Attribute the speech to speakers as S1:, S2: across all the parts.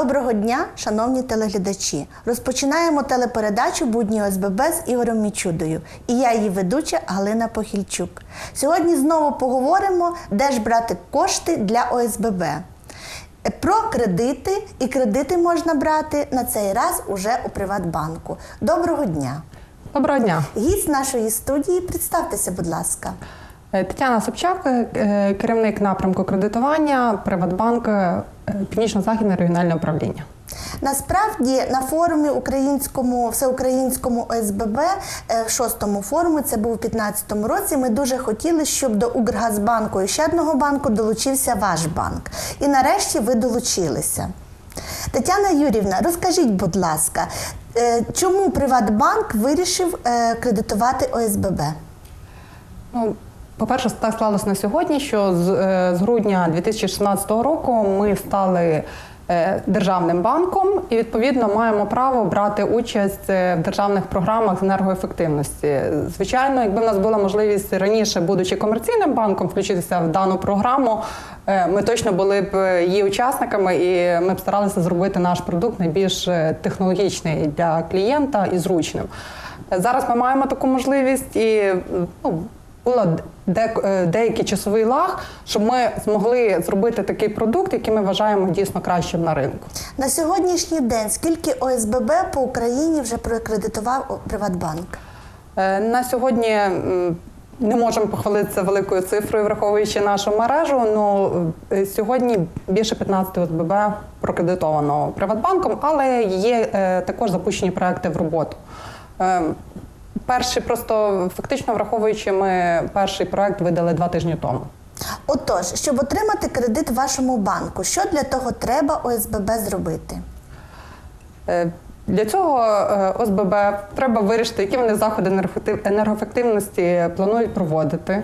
S1: Доброго дня, шановні телеглядачі. Розпочинаємо телепередачу Будні ОСББ з Ігорем Мічудою. І я її ведуча Галина Похільчук. Сьогодні знову поговоримо, де ж брати кошти для ОСББ. Про кредити і кредити можна брати на цей раз уже у Приватбанку. Доброго дня!
S2: Доброго дня,
S1: Гість нашої студії, представтеся, будь ласка.
S2: Е, Тетяна Собчак, е, керівник напрямку кредитування Приватбанк е, Північно-Західне регіональне управління.
S1: Насправді на форумі українському всеукраїнському ОСББ, е, шостому форумі, це був у 2015 році. Ми дуже хотіли, щоб до Укргазбанку і ще одного банку долучився ваш банк. І нарешті ви долучилися. Тетяна Юрівна, розкажіть, будь ласка, е, чому Приватбанк вирішив е, кредитувати ОСББ?
S2: Ну, по-перше, так склалося на сьогодні, що з, е, з грудня 2016 року ми стали е, державним банком і відповідно маємо право брати участь е, в державних програмах з енергоефективності. Звичайно, якби в нас була можливість раніше, будучи комерційним банком, включитися в дану програму, ми точно були б її учасниками, і ми б старалися зробити наш продукт найбільш технологічний для клієнта і зручним. Зараз ми маємо таку можливість і ну, було де, е, деякий часовий лаг, щоб ми змогли зробити такий продукт, який ми вважаємо дійсно кращим на ринку.
S1: На сьогоднішній день скільки ОСББ по Україні вже прокредитував Приватбанк?
S2: Е, На сьогодні не можемо похвалитися великою цифрою, враховуючи нашу мережу. але сьогодні більше 15 ОСББ прокредитовано Приватбанком, але є е, також запущені проекти в роботу. Перший просто фактично враховуючи, ми перший проект видали два тижні тому.
S1: Отож, щоб отримати кредит в вашому банку, що для того треба ОСББ зробити?
S2: Е, Для цього е, ОСББ треба вирішити, які вони заходи енергоефективності планують проводити,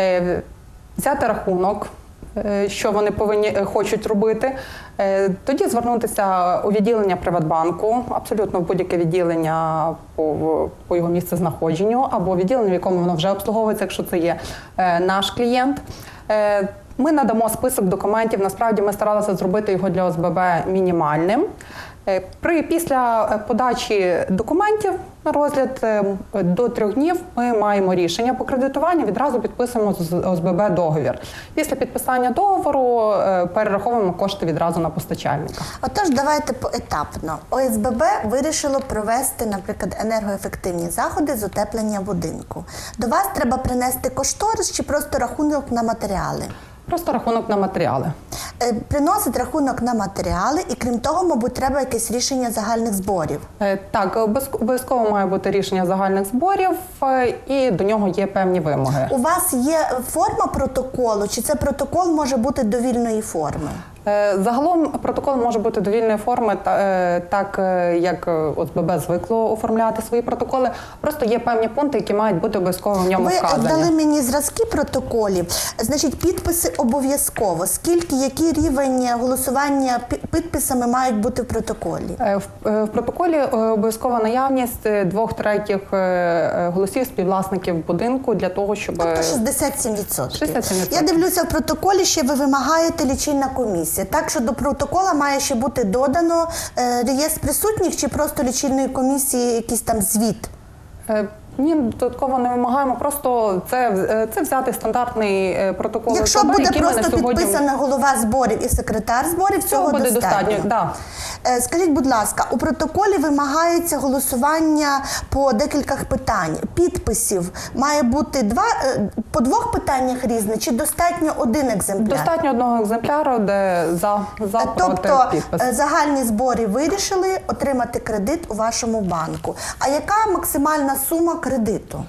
S2: Е, взяти рахунок, що вони повинні е, хочуть робити. Е, Тоді звернутися у відділення Приватбанку, абсолютно в будь-яке відділення по, по його місцезнаходженню, або відділення, в якому воно вже обслуговується, якщо це є е, наш клієнт. Е, Ми надамо список документів. Насправді ми старалися зробити його для ОСББ мінімальним. Е, При після е, подачі документів на розгляд е, до трьох днів ми маємо рішення по кредитуванню. Відразу підписуємо з ОСББ договір. Після підписання договору перераховуємо кошти відразу на постачальника.
S1: Отож, давайте поетапно. ОСББ вирішило провести, наприклад, енергоефективні заходи з утеплення будинку. До вас треба принести кошторис чи просто рахунок на матеріали.
S2: Просто рахунок на матеріали.
S1: Е, Приносить рахунок на матеріали, і крім того, мабуть, треба якесь рішення загальних зборів.
S2: Е, Так, обов'язк- обов'язково має бути рішення загальних зборів, е, і до нього є певні вимоги.
S1: У вас є форма протоколу, чи це протокол може бути довільної форми?
S2: Е, Загалом протокол може бути довільної форми, е, так е, як ОСББ звикло оформляти свої протоколи. Просто є певні пункти, які мають бути обов'язково в ньому
S1: Ви
S2: вказані.
S1: дали мені зразки протоколів. Значить, підписи обов'язково. Скільки, який рівень голосування пі- підписами мають бути в протоколі?
S2: В, протоколі обов'язкова наявність двох третіх голосів співвласників будинку для того, щоб
S1: Тобто 67%.
S2: 67%.
S1: Я дивлюся в протоколі, ще ви вимагаєте лічильна комісія. Так що до протокола має ще бути додано е, реєстр присутніх чи просто лічильної комісії якийсь там звіт.
S2: Ні, додатково не вимагаємо. Просто це, е, це взяти стандартний е, протокол.
S1: Якщо
S2: ОСББ,
S1: буде просто
S2: сьогодні-
S1: підписана голова зборів і секретар зборів, цього,
S2: цього буде достатньо. Да.
S1: Е, Скажіть, будь ласка, у протоколі вимагається голосування по декількох питань. Підписів має бути два по двох питаннях різне, чи достатньо один екземпляр?
S2: Достатньо одного екземпляру, де за, за проти
S1: Тобто
S2: підпис.
S1: е, загальні збори вирішили отримати кредит у вашому банку. А яка максимальна сума кредиту?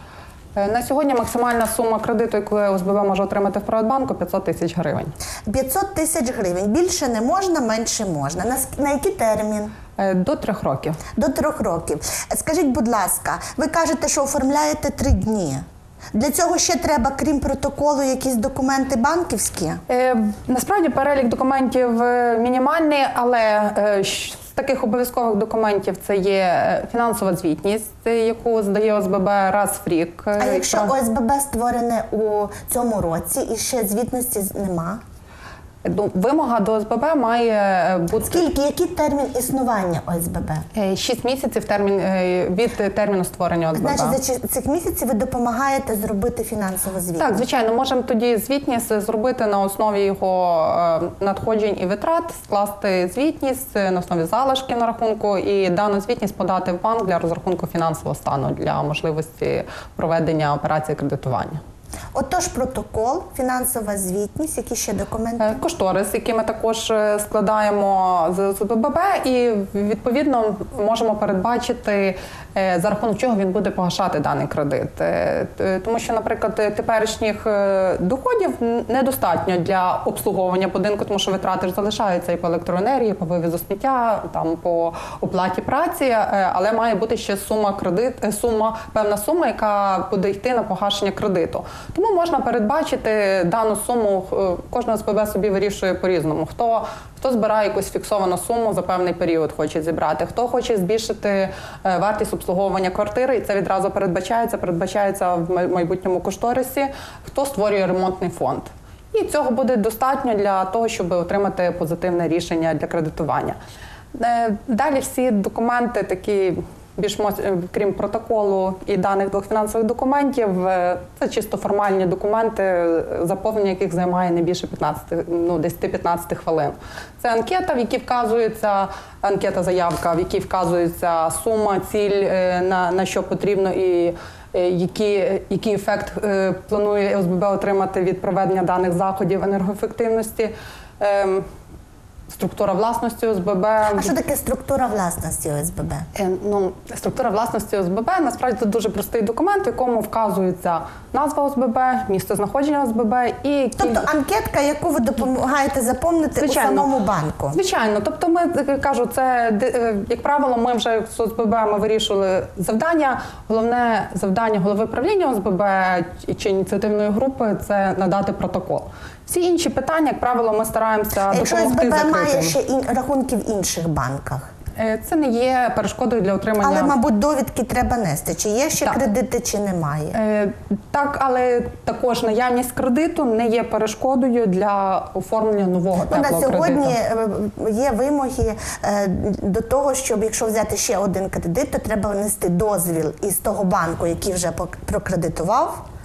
S2: Е, На сьогодні максимальна сума кредиту, яку ОСББ може отримати в Приватбанку, 500 тисяч гривень.
S1: 500 тисяч гривень. Більше не можна, менше можна. На, на який термін?
S2: Е, До трьох років.
S1: До трьох років. Скажіть, будь ласка, ви кажете, що оформляєте три дні. Для цього ще треба, крім протоколу, якісь документи банківські.
S2: Е, Насправді перелік документів е, мінімальний, але е, з таких обов'язкових документів це є е, фінансова звітність, е, яку здає ОСББ раз в рік. Е,
S1: А якщо ОСББ створене у цьому році і ще звітності нема?
S2: Вимога до ОСББ має е, бути
S1: Скільки, який термін існування ОСББ?
S2: 6 місяців термін е, від терміну створення ОСББ.
S1: Значить, за цих місяців ви допомагаєте зробити фінансову звітність?
S2: Так, звичайно, можемо тоді звітність зробити на основі його е, надходжень і витрат, скласти звітність е, на основі залишки на рахунку і дану звітність подати в банк для розрахунку фінансового стану для можливості проведення операції кредитування.
S1: Отож, протокол, фінансова звітність, які ще документи?
S2: Е, Кошторис, який ми також е, складаємо з з і відповідно можемо передбачити за рахунок чого він буде погашати даний кредит. Е, Тому що, наприклад, теперішніх е, доходів недостатньо для обслуговування будинку, тому що витрати ж залишаються і по електроенергії, по вивізу сміття, там по оплаті праці, е, але має бути ще сума кредит, е, сума, певна сума, яка буде йти на погашення кредиту. Тому можна передбачити дану суму. е, Кожна СПБ собі вирішує по-різному. Хто хто збирає якусь фіксовану суму за певний період, хоче зібрати, хто хоче збільшити е, вартість обслуговування квартири, і це відразу передбачається, передбачається в майбутньому кошторисі, хто створює ремонтний фонд. І цього буде достатньо для того, щоб отримати позитивне рішення для кредитування. Е, Далі всі документи такі. Більш е, крім протоколу і даних двох фінансових документів, е, це чисто формальні документи, е, заповнення яких займає не більше 15, ну 10-15 хвилин. Це анкета, в якій вказується анкета заявка, в якій вказується сума, ціль на, на що потрібно і які, який ефект планує ОСББ отримати від проведення даних заходів енергоефективності. Структура власності ОСББ.
S1: А що таке структура власності ОСББ?
S2: Е, Ну, структура власності ОСББ насправді це дуже простий документ, в якому вказується назва ОСББ, місце знаходження ОСББ і
S1: Тобто анкетка, яку ви допомагаєте заповнити
S2: Звичайно.
S1: у самому банку.
S2: Звичайно, тобто ми кажу, це е, як правило, ми вже з ОСББ ми вирішили завдання. Головне завдання голови правління ОСББ чи ініціативної групи це надати протокол. Всі інші питання, як правило, ми стараємося
S1: Якщо
S2: допомогти
S1: СББ має ще ін, рахунки в інших банках,
S2: Е, Це не є перешкодою для отримання.
S1: але, мабуть, довідки треба нести. Чи є ще
S2: Так.
S1: кредити, чи немає.
S2: Е, Так, але також наявність кредиту не є перешкодою для оформлення нового
S1: Ну, на
S2: теплого
S1: сьогодні
S2: кредиту.
S1: е, є вимоги е, до того, щоб якщо взяти ще один кредит, то треба внести дозвіл із того банку, який вже пок- прокредитував, е,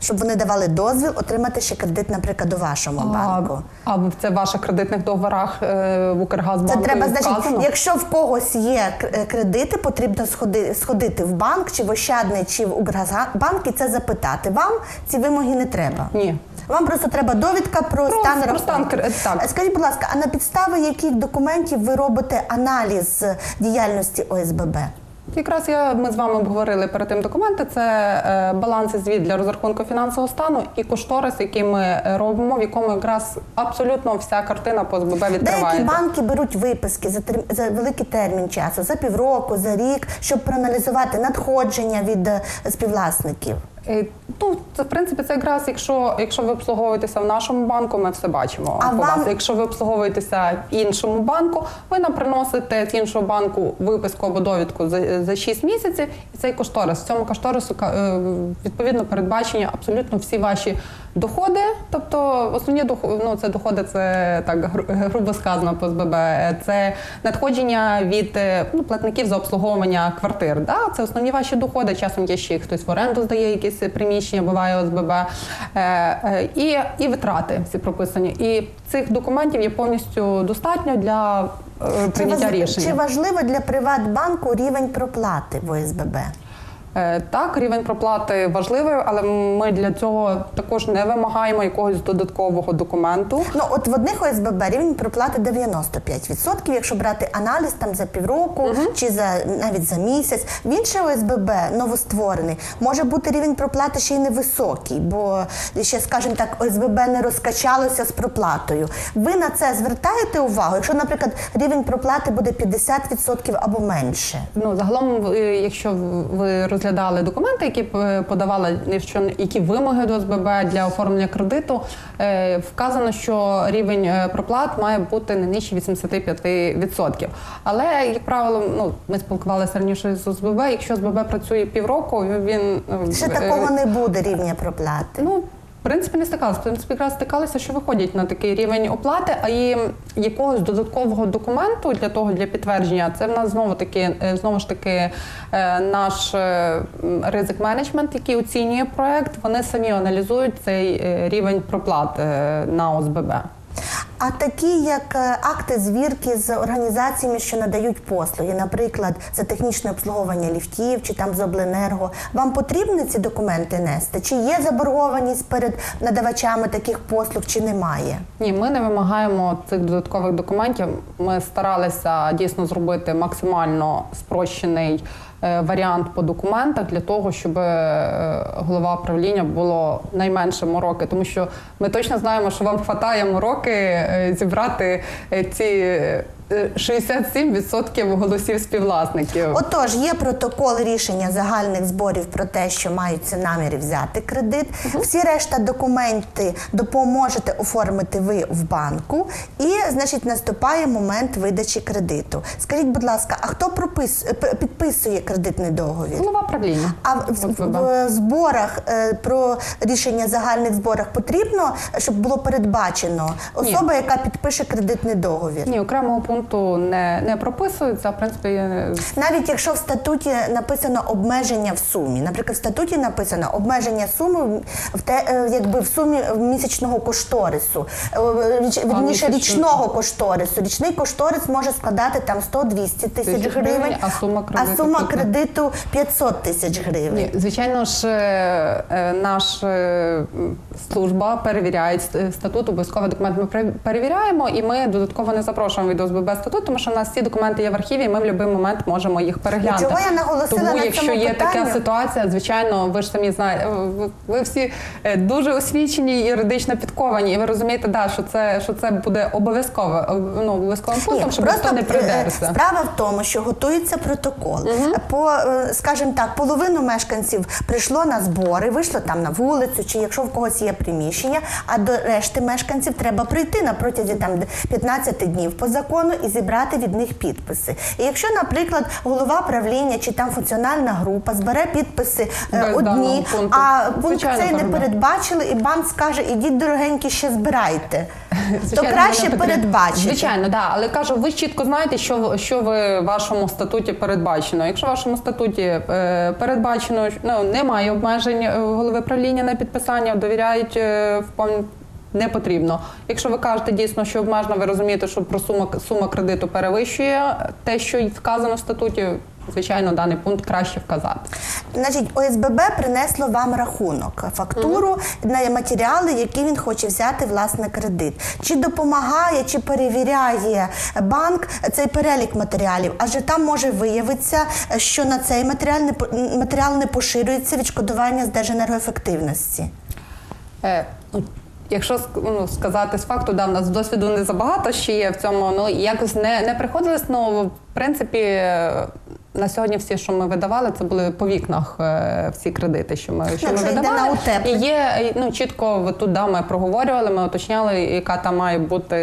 S1: щоб вони давали дозвіл отримати ще кредит, наприклад, у вашому банку.
S2: А, а це в ваших кредитних договорах е, в
S1: Це треба, значить, якщо в когось є е, кредити, потрібно сходи, сходити в банк, чи в Ощадний, чи в Укргазбанк і це запитати. Вам ці вимоги не треба.
S2: Ні.
S1: Вам просто треба довідка про,
S2: Про-
S1: стан
S2: про стан так.
S1: Е, Скажіть, будь ласка, а на підставі яких документів ви робите аналіз діяльності ОСББ?
S2: Якраз я ми з вами обговорили перед тим документи. Це е, баланс і звіт для розрахунку фінансового стану і кошторис, який ми робимо, в якому якраз абсолютно вся картина по СББ
S1: Деякі банки беруть виписки за, тер- за великий термін часу, за півроку, за рік, щоб проаналізувати надходження від е, співвласників.
S2: Е, Ну, це в принципі це якраз, якщо, якщо ви обслуговуєтеся в нашому банку, ми все бачимо
S1: А
S2: по
S1: вам-
S2: вас. Якщо ви обслуговуєтеся в іншому банку, ви нам приносите з іншого банку виписку або довідку за, за 6 місяців, і цей кошторис. В цьому кошторису е, відповідно передбачені абсолютно всі ваші доходи. Тобто основні доходи, ну це доходи, це так гру- грубо сказано по СББ. Це надходження від е, ну, платників за обслуговування квартир. Да? Це основні ваші доходи. Часом є ще хтось в оренду здає якісь приміщення, буває ОСББ. Е, е, і, і витрати всі прописані. І цих документів є повністю достатньо для е, прийняття
S1: важ-
S2: рішення.
S1: чи важливо для Приватбанку рівень проплати в ОСББ?
S2: Е, Так, рівень проплати важливий, але ми для цього також не вимагаємо якогось додаткового документу.
S1: Ну от в одних ОСББ рівень проплати 95%, якщо брати аналіз там за півроку чи за навіть за місяць. В інше ОСББ новостворений може бути рівень проплати ще й невисокий, бо ще, скажімо так, ОСББ не розкачалося з проплатою. Ви на це звертаєте увагу? Якщо, наприклад, рівень проплати буде 50% або менше.
S2: Ну загалом, е, якщо ви розглядали документи, які подавали подавала що які вимоги до СББ для оформлення кредиту, е, вказано, що рівень е, проплат має бути не нижче 85%. Але як правило, ну ми спілкувалися раніше з СББ. Якщо СББ працює півроку, він е,
S1: Ще
S2: е,
S1: такого не буде рівня проплати.
S2: Ну, принципі, не стикалися. В принципі, якраз стикалися, що виходять на такий рівень оплати, а і якогось додаткового документу для того для підтвердження. Це в нас знову таки е, знову ж таки е, наш е, ризик менеджмент, який оцінює проект. Вони самі аналізують цей рівень проплат на ОСББ.
S1: А такі, як е, акти звірки з організаціями, що надають послуги, наприклад, за технічне обслуговування ліфтів чи там з обленерго, вам потрібно ці документи нести? Чи є заборгованість перед надавачами таких послуг, чи немає?
S2: Ні, ми не вимагаємо цих додаткових документів. Ми старалися дійсно зробити максимально спрощений варіант по документах для того, щоб е, голова правління було найменше мороки, тому що ми точно знаємо, що вам вистачає мороки е, зібрати е, ці. Е, 67% голосів співвласників.
S1: Отож, є протокол рішення загальних зборів про те, що маються наміри взяти кредит. Всі решта документи допоможете оформити ви в банку, і значить наступає момент видачі кредиту. Скажіть, будь ласка, а хто пропис... е, підписує кредитний договір?
S2: Голова правління.
S1: А в, в, в зборах е, про рішення загальних зборах потрібно, щоб було передбачено особа, яка підпише кредитний договір.
S2: Ні, окремого пункту не, не прописується. В принципі,
S1: Навіть якщо в статуті написано обмеження в сумі, наприклад, в статуті написано обмеження суми в те, е, якби в сумі місячного кошторису, е, річ- вірніше річного кошторису. Річний кошторис може складати там 100-200 тисяч гривень,
S2: а сума кредиту
S1: а сума кредиту 500 тисяч гривень.
S2: Ні, звичайно ж, е, наша служба перевіряє статут, обов'язково документ ми перевіряємо, і ми додатково не запрошуємо від ОСББ статут, тому що у нас всі документи є в архіві, і ми в будь-який момент можемо їх переглянути.
S1: чого я наголосила
S2: тому,
S1: на
S2: якщо
S1: цьому
S2: є
S1: питанню?
S2: така ситуація, звичайно, ви ж самі знаєте, ви- всі е, дуже освічені і юридично підковані, і ви розумієте, да, що це що це буде обов'язково ну, обов'язковим пунктом, щоб ніхто не
S1: е,
S2: придерився.
S1: справа в тому, що готується протокол. По, е, скажімо так, половину мешканців прийшло на збори, вийшло там на вулицю, чи якщо в когось є приміщення, а до решти мешканців треба прийти на протязі там 15 днів по закону і зібрати від них підписи. І якщо, наприклад, голова правління чи там функціональна група збере підписи е, одні,
S2: пункту.
S1: а пункт
S2: Звичайно,
S1: цей не передбачили, і банк скаже, ідіть дорогенькі, ще збирайте. То краще передбачити.
S2: Звичайно, да. Але кажу, ви чітко знаєте, що в- що ви в вашому статуті передбачено. Якщо в вашому статуті е, передбачено, ну немає обмежень е, голови правління на підписання, довіряють е, в повні. Не потрібно. Якщо ви кажете дійсно, що обмежено, ви розумієте, що про сума сума кредиту перевищує те, що вказано в статуті. Звичайно, даний пункт краще вказати.
S1: Значить, ОСББ принесло вам рахунок, фактуру на матеріали, які він хоче взяти власне кредит. Чи допомагає, чи перевіряє банк цей перелік матеріалів? Адже там може виявитися, що на цей матеріал не матеріал не поширюється відшкодування з держенергоефективності.
S2: Е, ну, Якщо ну, сказати з факту, да, в нас досвіду не забагато ще є в цьому. Ну якось не, не приходилось. Ну в принципі, е, на сьогодні всі, що ми видавали, це були по вікнах е, всі кредити, що ми що ми видавали.
S1: на.
S2: І є ну чітко тут да, ми проговорювали, ми уточняли, яка там має бути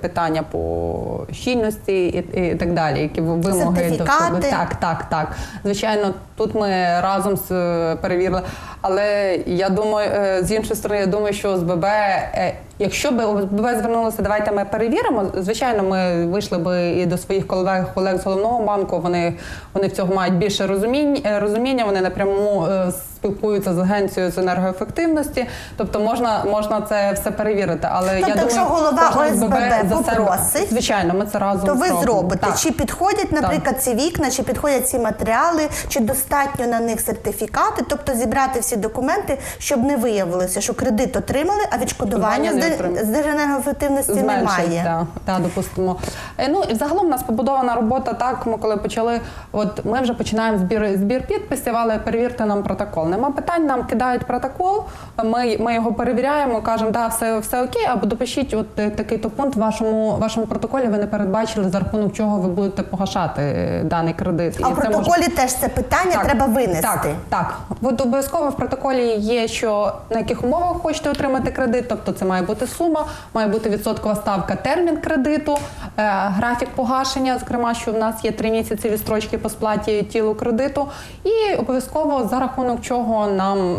S2: питання по щільності і, і так далі, які вимоги до
S1: Сертифікати.
S2: так, так, так. Звичайно, тут ми разом з е, перевірили. Але я думаю, е, з іншої сторони, я думаю, що ОСББ, е, якщо б ОСББ звернулося, давайте ми перевіримо. Звичайно, ми вийшли би і до своїх колег колег з головного банку. Вони вони в цього мають більше розуміння. розуміння. Вони напряму е, спілкуються з агенцією з енергоефективності. Тобто можна, можна це все перевірити. Але я
S1: Тобто,
S2: думаю,
S1: якщо голова ОСББ
S2: за себе-
S1: попросить,
S2: звичайно, ми це разом
S1: То ви
S2: зробимо.
S1: зробите,
S2: Так.
S1: чи підходять, наприклад, ці вікна, чи підходять ці матеріали, чи достатньо на них сертифікати, тобто зібрати всі документи, щоб не виявилося, що кредит отримали, а відшкодування з, держенергоефективності немає.
S2: Так, так, допустимо. Е, Ну і взагалом у нас побудована робота так. Ми коли почали, от ми вже починаємо збір збір підписів, але перевірте нам протокол. Нема питань, нам кидають протокол. Ми, ми його перевіряємо, кажемо, да, все, все окей, або допишіть, от е, такий то пункт в вашому вашому протоколі. Ви не передбачили за рахунок чого ви будете погашати е, даний кредит.
S1: А в
S2: І це може-
S1: протоколі теж це питання треба винести.
S2: так, так. От обов'язково в протоколі є, що на яких умовах хочете отримати кредит, тобто це має бути сума, має бути відсоткова ставка, термін кредиту, графік погашення, зокрема, що в нас є три місяці відстрочки по сплаті тілу кредиту, і обов'язково за рахунок чого нам.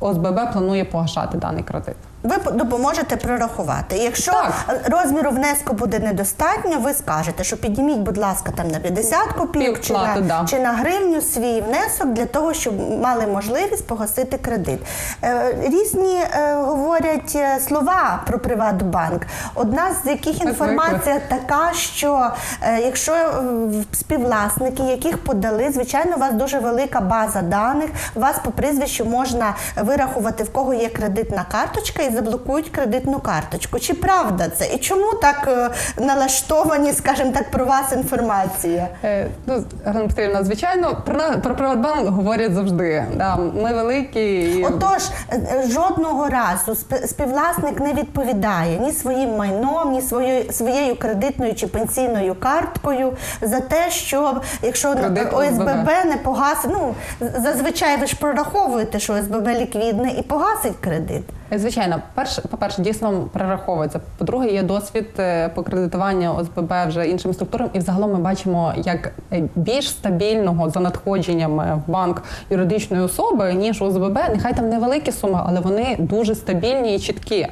S2: ОСББ планує погашати даний кредит.
S1: Ви допоможете прорахувати. Якщо
S2: Так.
S1: розміру внеску буде недостатньо, ви скажете, що підніміть, будь ласка, там на 50 копійок чи на,
S2: да.
S1: чи на гривню свій внесок для того, щоб мали можливість погасити кредит. Е, різні е, говорять е, слова про Приватбанк. Одна з яких інформація така, що якщо співвласники, яких подали, звичайно, у вас дуже велика база даних. Вас по прізвищу можна вирахувати, в кого є кредитна карточка, і заблокують кредитну карточку. Чи правда це? І чому так е, налаштовані, скажімо так, про вас інформація?
S2: Е, Ну, Галина Петрівна, звичайно, про, про Приватбанк говорять завжди. Да, ми великі.
S1: Отож, е, жодного разу співвласник не відповідає ні своїм майном, ні своєю своєю кредитною чи пенсійною карткою за те, що якщо
S2: Кредит
S1: ОСББ
S2: ОСББ.
S1: не погасить, ну зазвичай ви ж прораховуєте, що ОСББ ліквідне і погасить кредит.
S2: Е, Звичайно, перш, по-перше, дійсно перераховується. По-друге, є досвід е, по кредитуванню ОСББ вже іншим структурам. І взагалом ми бачимо як е, більш стабільного за надходженнями в банк юридичної особи, ніж ОСББ. Нехай там невеликі суми, але вони дуже стабільні і чіткі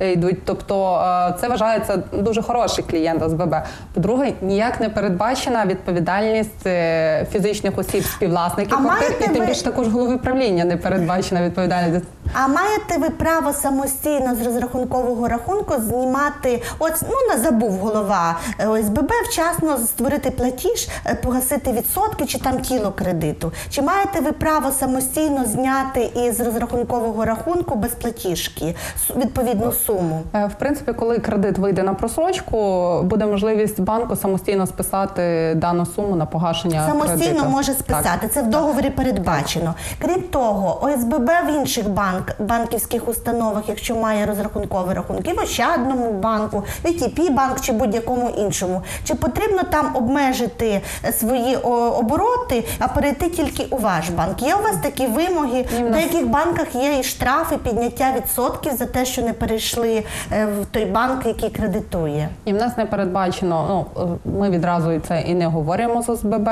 S2: е, йдуть. Тобто е, це вважається дуже хороший клієнт ОСББ. По-друге, ніяк не передбачена відповідальність е, фізичних осіб співвласників квартир, і тим більше також голови правління не передбачена відповідальність.
S1: А маєте ви право самостійно з розрахункового рахунку знімати, от ну не забув голова е, ОСББ вчасно створити платіж, е, погасити відсотки чи там тіло кредиту? Чи маєте ви право самостійно зняти із розрахункового рахунку без платіжки відповідну суму?
S2: Е, В принципі, коли кредит вийде на просрочку, буде можливість банку самостійно списати дану суму на погашення
S1: Самостійно
S2: кредиту.
S1: може
S2: Так.
S1: списати. Це в договорі передбачено. Крім того, ОСББ в інших банк, банківських установах, якщо має розрахунковий рахунок, в Ощадному банку, в ІТП банк чи будь-якому іншому. Чи потрібно там обмежити е, свої обороти, а перейти тільки у ваш банк? Є у вас такі вимоги?
S2: В
S1: деяких банках є і штрафи, підняття відсотків за те, що не перейшли е, в той банк, який кредитує.
S2: І в нас не передбачено. Ну е, ми відразу це і не говоримо з ОСББ,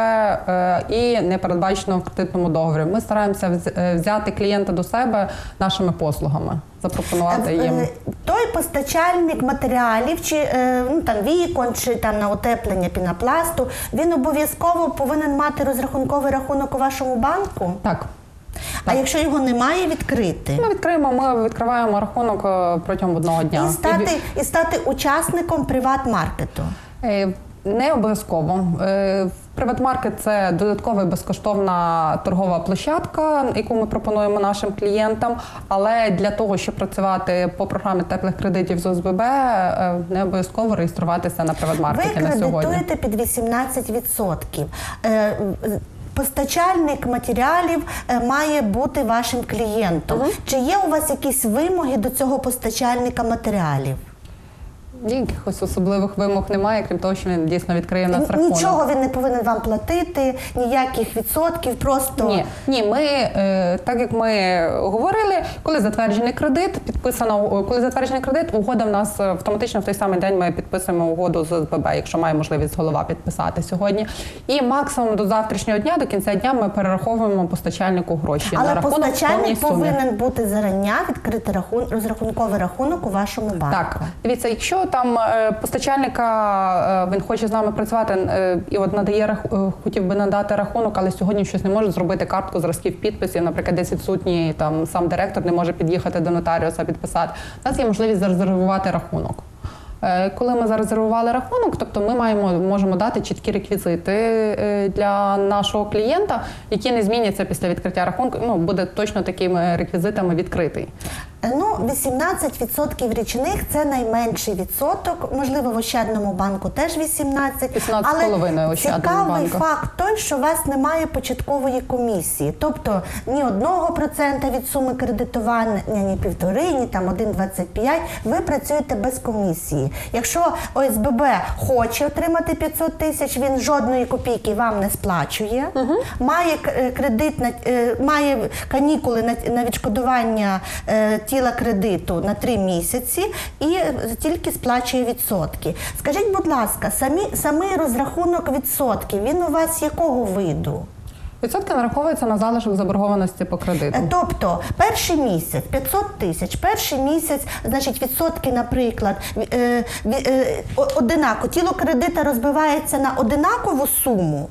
S2: і не передбачено в кредитному договорі. Ми стараємося взяти клієнта до себе нашими послугами, запропонувати
S1: Е,
S2: їм.
S1: е, Той постачальник матеріалів, чи е, ну там вікон, чи там на утеплення пінопласту, він обов'язково повинен мати розрахунковий рахунок у вашому банку.
S2: Так.
S1: А якщо його немає, відкрити.
S2: Ми відкриємо, ми відкриваємо рахунок протягом одного дня.
S1: І стати, і стати учасником приват-маркету.
S2: Не обов'язково. Е, Приватмаркет це додаткова безкоштовна торгова площадка, яку ми пропонуємо нашим клієнтам. Але для того, щоб працювати по програмі теплих кредитів з ОСББ, е, не обов'язково реєструватися на приватмаркеті на сьогодні.
S1: кредитуєте під 18%. Е, Постачальник матеріалів має бути вашим клієнтом. Чи є у вас якісь вимоги до цього постачальника матеріалів?
S2: Якихось особливих вимог немає, крім того, що він дійсно відкриє в нас рахунок.
S1: Нічого він не повинен вам платити, ніяких відсотків, просто
S2: Ні, ні, ми е, так як ми говорили, коли затверджений кредит, підписано коли затверджений кредит, угода в нас е, автоматично в той самий день ми підписуємо угоду з ОСББ, якщо має можливість голова підписати сьогодні. І максимум до завтрашнього дня, до кінця дня, ми перераховуємо постачальнику гроші на
S1: але
S2: рахунок в повній
S1: постачальник
S2: сумі.
S1: повинен бути зарання відкрити рахун... розрахунковий рахунок у вашому банку.
S2: Так, дивіться, якщо там е, постачальника е, він хоче з нами працювати е, і от надає хотів би надати рахунок, але сьогодні щось не може зробити картку зразків підписів. Наприклад, десь відсутній там сам директор не може під'їхати до нотаріуса підписати. У нас є можливість зарезервувати рахунок. Е, Коли ми зарезервували рахунок, тобто ми маємо можемо дати чіткі реквізити е, для нашого клієнта, які не зміняться після відкриття рахунку. Ну буде точно такими реквізитами відкритий.
S1: Е, Ну, 18% річних це найменший відсоток. Можливо, в Ощадному банку теж 18.
S2: 18,5
S1: Але цікавий
S2: банку.
S1: факт той, що у вас немає початкової комісії. Тобто ні одного процента від суми кредитування, ні півтори, ні там 1,25. Ви працюєте без комісії. Якщо ОСББ хоче отримати 500 тисяч, він жодної копійки вам не сплачує. Має е, кредит на е, має канікули на, на відшкодування е, тіла кредиту на 3 місяці і тільки сплачує відсотки. Скажіть, будь ласка, самі самий розрахунок відсотків він у вас якого виду?
S2: Відсотки нараховуються на залишок заборгованості по кредиту.
S1: Е, Тобто перший місяць 500 тисяч, перший місяць, значить, відсотки, наприклад, е, е, одинаково. Тіло кредита розбивається на одинакову суму.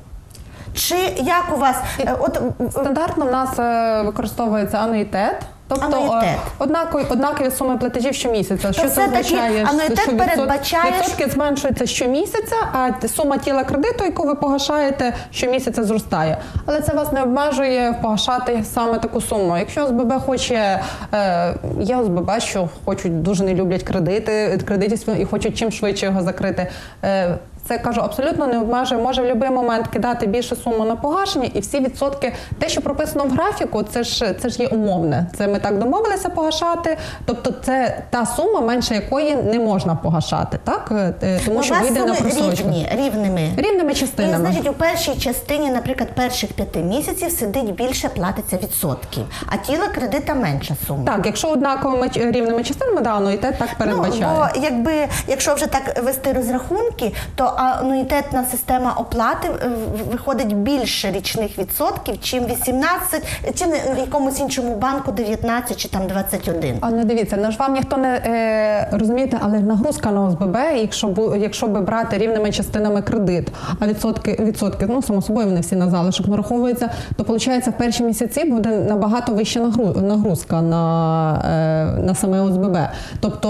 S1: Чи як у вас е, от
S2: Стандартно в нас використовується ануїтет. Тобто
S1: Ануїтет.
S2: е, однакові, однакові суми платежів щомісяця. Що це означає?
S1: ануїтет
S2: що
S1: передбачає,
S2: відсотки зменшуються щомісяця, а сума тіла кредиту, яку ви погашаєте, щомісяця зростає. Але це вас не обмежує погашати саме таку суму. Якщо ОСББ хоче, е, є ОСББ, що хочуть дуже не люблять кредити, кредитів і хочуть чим швидше його закрити. Е, це кажу, абсолютно не обмежує. Може в будь-який момент кидати більше суму на погашення, і всі відсотки, те, що прописано в графіку, це ж це ж є умовне. Це ми так домовилися погашати. Тобто, це та сума, менше якої не можна погашати, так Е, е, тому що вийде на просрочку.
S1: рівні, рівними?
S2: Рівними
S1: І,
S2: частинами.
S1: значить, у першій частині, наприклад, перших п'яти місяців сидить більше платиться відсотків, а тіло кредита менша сума.
S2: Так, якщо однаковими рівними частинами, да, ануїтет так передбачає.
S1: Ну, бо якби, якщо вже так вести розрахунки, то ануїтетна система оплати е, виходить більше річних відсотків, чим 18, чи в якомусь іншому банку 19 чи там 21.
S2: А не дивіться, ну ж вам ніхто не е, розумієте, але нагрузка на ОСББ, якщо бу, якщо би брати рівними частинами кредит, а відсотки відсотки, ну само собою вони всі на залишок нараховуються, то виходить, в перші місяці буде набагато вища нагру- нагрузка на, е, на саме ОСББ. Тобто,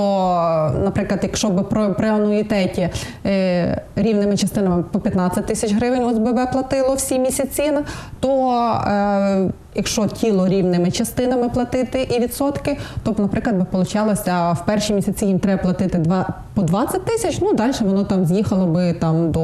S2: наприклад, якщо би про при ануїтеті е, рівними частинами по 15 тисяч гривень ОСББ платило всі місяці, то е, Якщо тіло рівними частинами платити і відсотки, то, наприклад, би получалося в перші місяці їм треба платити два по 20 тисяч. Ну далі воно там з'їхало би там до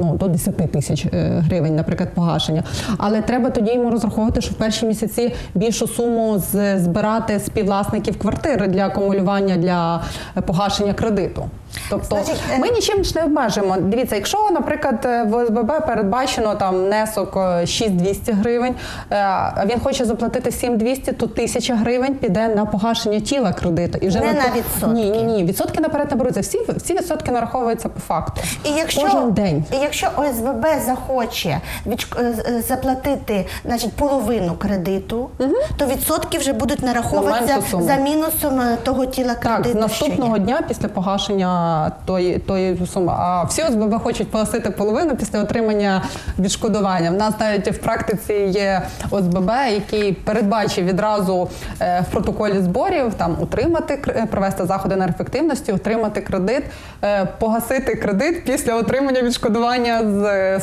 S2: ну до 10 тисяч е, гривень, наприклад, погашення. Але треба тоді йому розраховувати, що в перші місяці більшу суму з- збирати співвласників квартири для акумулювання для погашення кредиту. Тобто
S1: Значить, е,
S2: ми нічим ж не обмежуємо. Дивіться, якщо, наприклад, в ОСББ передбачено там внесок е, 6200 гривень, е, а він хоче заплатити 7200, то 1000 гривень піде на погашення тіла кредиту. І вже
S1: Не на відсотки.
S2: Ні, ні, ні. Відсотки наперед не беруться. Всі, всі відсотки нараховуються по факту.
S1: І якщо,
S2: Кожен день.
S1: І якщо ОСББ захоче відш- е, е, заплатити значить, половину кредиту, то відсотки вже будуть нараховуватися
S2: суму.
S1: за мінусом е, того тіла кредиту.
S2: з наступного
S1: що є.
S2: дня після погашення тої, тої суми. А всі ОСББ хочуть погасити половину після отримання відшкодування. В нас навіть в практиці є ОСББ, який передбачив відразу е, в протоколі зборів там утримати е, провести заходи на ефективності, отримати кредит, е, погасити кредит після отримання відшкодування з,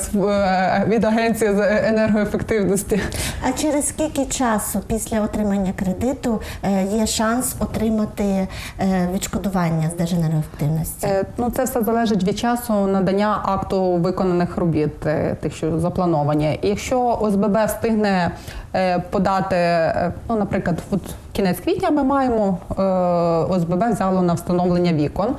S2: від агенції з енергоефективності.
S1: А через скільки часу після отримання кредиту є шанс отримати відшкодування з Держенергоефективності?
S2: Ну, це все залежить від часу надання акту виконаних робіт, тих, що заплановані. І якщо ОСББ встигне подати, е, ну, наприклад, от кінець квітня ми маємо е, ОСББ взяло на встановлення вікон.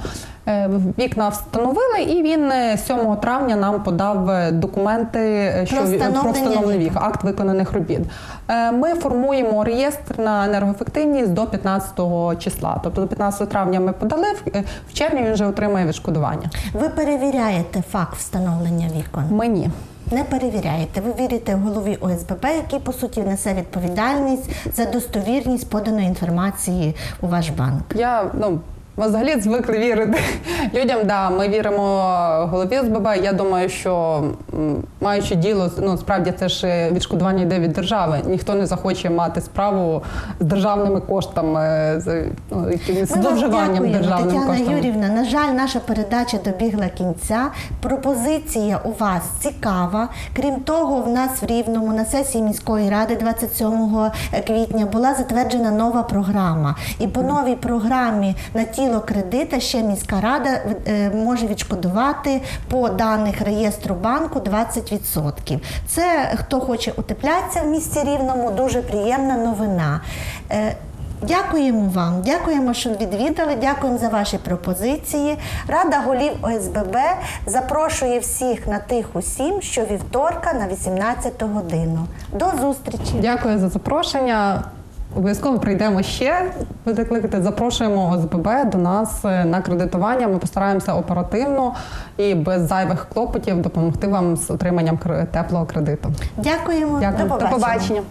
S2: Е, Вікна встановили, і він е, 7 травня нам подав е, документи е, що
S1: Про встановлення вікон.
S2: акт виконаних робіт. Е, Ми формуємо реєстр на енергоефективність до 15 числа. Тобто до 15 травня ми подали, е, в червні він вже отримає відшкодування.
S1: Ви перевіряєте факт встановлення вікон?
S2: Ми ні.
S1: Не перевіряєте. Ви вірите голові ОСББ, який по суті несе відповідальність за достовірність поданої інформації у ваш банк.
S2: Я ну. Ми взагалі звикли вірити людям. Да, ми віримо голові ОСББ. Я думаю, що маючи діло, ну справді це ж е, відшкодування йде від держави. Ніхто не захоче мати справу з державними коштами, з ну, якимось зловживанням
S1: дякуємо, Тетяна
S2: коштами.
S1: Юрівна. На жаль, наша передача добігла кінця. Пропозиція у вас цікава. Крім того, в нас в Рівному на сесії міської ради 27 квітня була затверджена нова програма. І по новій програмі на тіло кредита ще міська рада е, може відшкодувати по даних реєстру банку 20%. Це хто хоче утеплятися в місті Рівному, дуже приємна новина. Е, Дякуємо вам, дякуємо, що відвідали. Дякуємо за ваші пропозиції. Рада голів ОСББ запрошує всіх на тиху сім щовівторка на 18 годину. До зустрічі!
S2: Дякую за запрошення. Обов'язково прийдемо ще. Буде кликати, запрошуємо ОСББ до нас е, на кредитування. Ми постараємося оперативно і без зайвих клопотів допомогти вам з отриманням теплого кредиту.
S1: Дякуємо.
S2: Дякую.
S1: До
S2: До
S1: побачення.
S2: побачення.